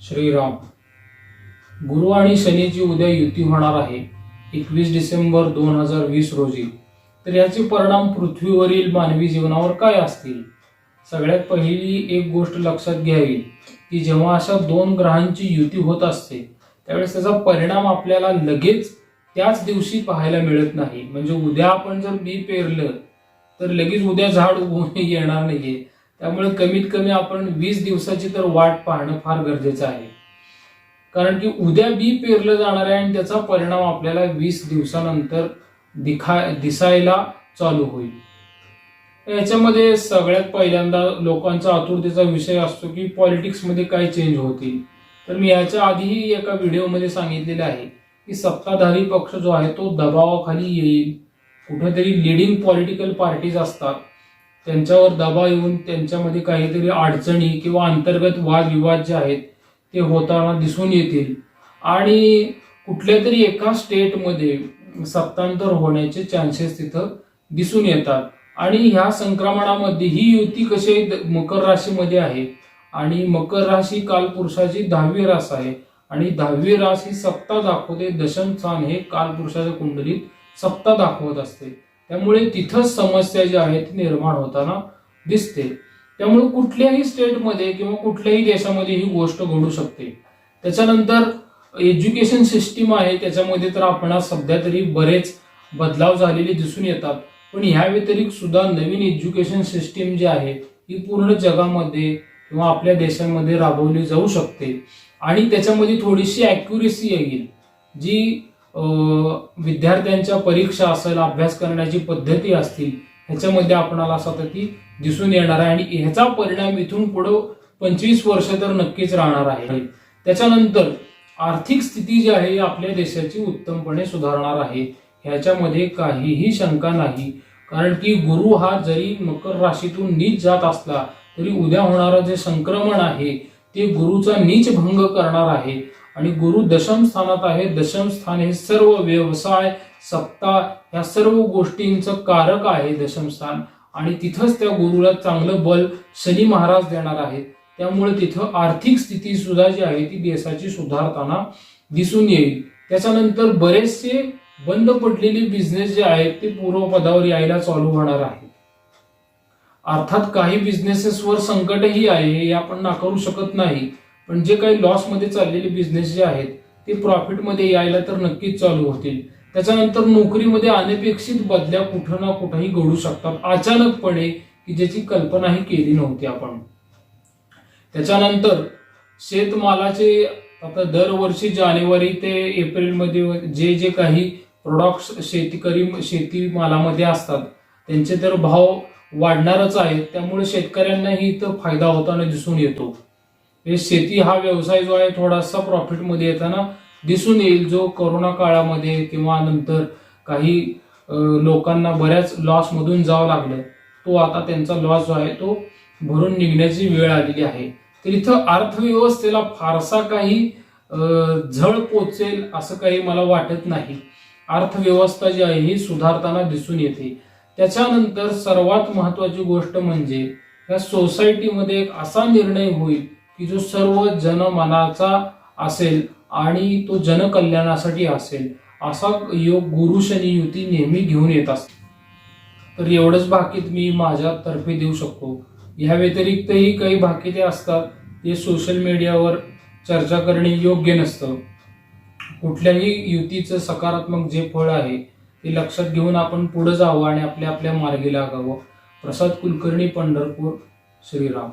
श्रीराम. गुरु आणि शनीची उद्या युती होणार आहे एकवीस डिसेंबर दोन हजार वीस रोजी. तर याचे परिणाम पृथ्वीवरील मानवी जीवनावर काय असतील? सगळ्यात पहिली एक गोष्ट लक्षात घ्यावी की जेव्हा अशा दोन ग्रहांची युती होत असते त्यावेळेस त्याचा परिणाम आपल्याला लगेच त्याच दिवशी पाहायला मिळत नाही. म्हणजे उद्या आपण जर बी पेरलं तर लगेच उद्या झाड उगवून येणार नाहीये. त्यामुळे कमीत कमी आपण वीस दिवसाची तर वाट पाहणं फार गरजेचं आहे. कारण की उद्या बी पेरलं जाणार आहे आणि त्याचा परिणाम आपल्याला वीस दिवसानंतर दिखा दिसायला चालू होईल. याच्यामध्ये सगळ्यात पहिल्यांदा लोकांचा आतुरतेचा विषय असतो की पॉलिटिक्समध्ये काय चेंज होतील. तर मी याच्या आधीही एका व्हिडिओमध्ये सांगितलेलं आहे की सत्ताधारी पक्ष जो आहे तो दबावाखाली येईल. कुठेतरी लिडिंग पॉलिटिकल पार्टीज असतात. त्यांच्यावर दबाव येऊन त्यांच्यामध्ये काहीतरी अडचणी किंवा अंतर्गत वादविवाद जे आहेत ते होताना दिसून येतील. आणि कुठल्या तरी एका स्टेटमध्ये सत्तांतर होण्याचे चान्सेस तिथं दिसून येतात. आणि ह्या संक्रमणामध्ये ही युती कशी मकर राशीमध्ये आहे. आणि मकर राशी कालपुरुषाची दहावी रास आहे. आणि दहावी रास ही सत्ता दाखवते. दशम स्थान हे कालपुरुषाच्या कुंडलीत सत्ता दाखवत असते. त्यामुळे तिथंच समस्या जी आहे ती निर्माण होताना दिसते. त्यामुळे कुठल्याही स्टेटमध्ये किंवा कुठल्याही देशामध्ये ही गोष्ट घडू शकते. त्याच्यानंतर एज्युकेशन सिस्टीम आहे त्याच्यामध्ये तर आपण सध्या तरी बरेच बदलाव झालेले दिसून येतात. पण ह्या व्यतिरिक्त सुद्धा नवीन एज्युकेशन सिस्टीम जी आहे ही पूर्ण जगामध्ये किंवा आपल्या देशामध्ये राबवली जाऊ शकते. आणि त्याच्यामध्ये थोडीशी अॅक्युरेसी येईल. जी विद्यार्थ्यांच्या परीक्षा असेल अभ्यास करण्याची पद्धती असतील ह्याच्यामध्ये आपणाला सतत दिसून येणार आहे. आणि ह्याचा परिणाम इथून पुढं पंचवीस वर्ष तर नक्कीच राहणार आहे. त्याच्यानंतर आर्थिक स्थिती जी आहे आपल्या देशाची उत्तमपणे सुधारणार आहे. ह्याच्यामध्ये काहीही शंका नाही. कारण की गुरु हा जरी मकर राशीतून नीच जात असला तरी उद्या होणारं जे संक्रमण आहे ते गुरुचा नीच भंग करणार आहे. आणि गुरु दशम स्थानात आहे. दशम स्थान हे सर्व व्यवसाय सत्ता या सर्व गोष्टींचं कारक आहे दशम स्थान. आणि तिथंच त्या गुरुला चांगलं बल शनी महाराज देणार आहेत. त्यामुळे तिथं आर्थिक स्थिती सुद्धा जी आहे ती देशाची सुधारताना दिसून येईल. त्याच्यानंतर बरेचसे बंद पडलेले बिझनेस जे आहेत ते पूर्वपदावर यायला चालू होणार आहे अर्थात काही बिझनेसेसवर संकटही आहे हे आपण नाकारू शकत नाही. पण जे काही लॉसमध्ये चाललेले बिझनेस जे आहेत ते प्रॉफिटमध्ये यायला तर नक्कीच चालू होतील. त्याच्यानंतर नोकरीमध्ये अनपेक्षित बदल्या कुठं ना कुठंही घडू शकतात. अचानकपणे की ज्याची कल्पनाही केली नव्हती आपण. त्याच्यानंतर शेतमालाचे आता दरवर्षी जानेवारी ते एप्रिलमध्ये जे जे काही प्रोडक्ट्स शेतकरी शेतीमालामध्ये असतात त्यांचे तर भाव वाढणारच आहेत. त्यामुळे शेतकऱ्यांनाही इथं फायदा होताना दिसून येतो. हे शेती हा व्यवसाय जो आहे थोडासा प्रॉफिटमध्ये येताना दिसून येईल. जो कोरोना काळामध्ये किंवा नंतर काही लोकांना बऱ्याच लॉसमधून जावं लागलं तो आता त्यांचा लॉस जो आहे तो भरून निघण्याची वेळ आलेली आहे. तर इथं अर्थव्यवस्थेला फारसा काही झळ पोचेल असं काही मला वाटत नाही. अर्थव्यवस्था जी आहे ही सुधारताना दिसून येते. त्याच्यानंतर सर्वात महत्वाची गोष्ट म्हणजे या सोसायटीमध्ये एक असा निर्णय होईल की जो सर्व जनमनाचा असेल आणि तो जनकल्याणासाठी असेल असा योग गुरु शनी युती नेहमी घेऊन येत असते. तर एवढंच भाकीत मी माझ्यातर्फे देऊ शकतो. ह्या व्यतिरिक्तही काही भाकिते असतात ते सोशल मीडियावर चर्चा करणे योग्य नसतं. कुठल्याही युतीचं सकारात्मक जे फळ आहे ते लक्षात घेऊन आपण पुढे जावं आणि आपल्या आपल्या मार्गी लागावं. प्रसाद कुलकर्णी पंढरपूर श्रीराम.